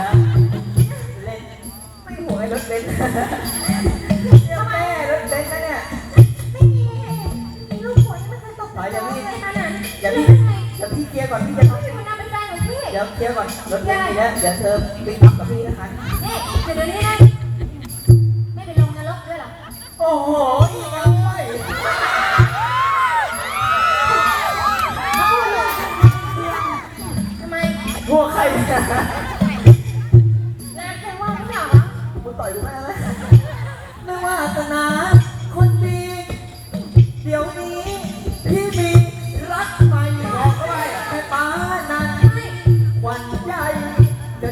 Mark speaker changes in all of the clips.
Speaker 1: นะเล่นไม่หวยรถเล่
Speaker 2: นเจ้ม
Speaker 1: รถเล่นนะ
Speaker 2: เนี่ย
Speaker 1: ไม่มีรู
Speaker 3: กหั
Speaker 1: วยังไม่เคยตกอะไร
Speaker 2: ขนา
Speaker 3: ดนี้เย่
Speaker 1: เพี่เค
Speaker 3: ลียก่อนพี่จะ
Speaker 1: พี่มันน่าเป็นแฟนของพี่
Speaker 3: เดี๋ยวเคลียกเล่นไเดี๋ยวเธอปิ๊กอัพกับพี่นะคะ
Speaker 1: น่เดี๋ยวนี้นไม่ไปลงนรกด้วยหรอ
Speaker 3: โอ้โหอีกแล้วพวกใค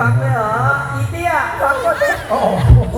Speaker 3: ฟังเลยเหรออีเตี้ยฟังก็เต้
Speaker 2: โอ้โห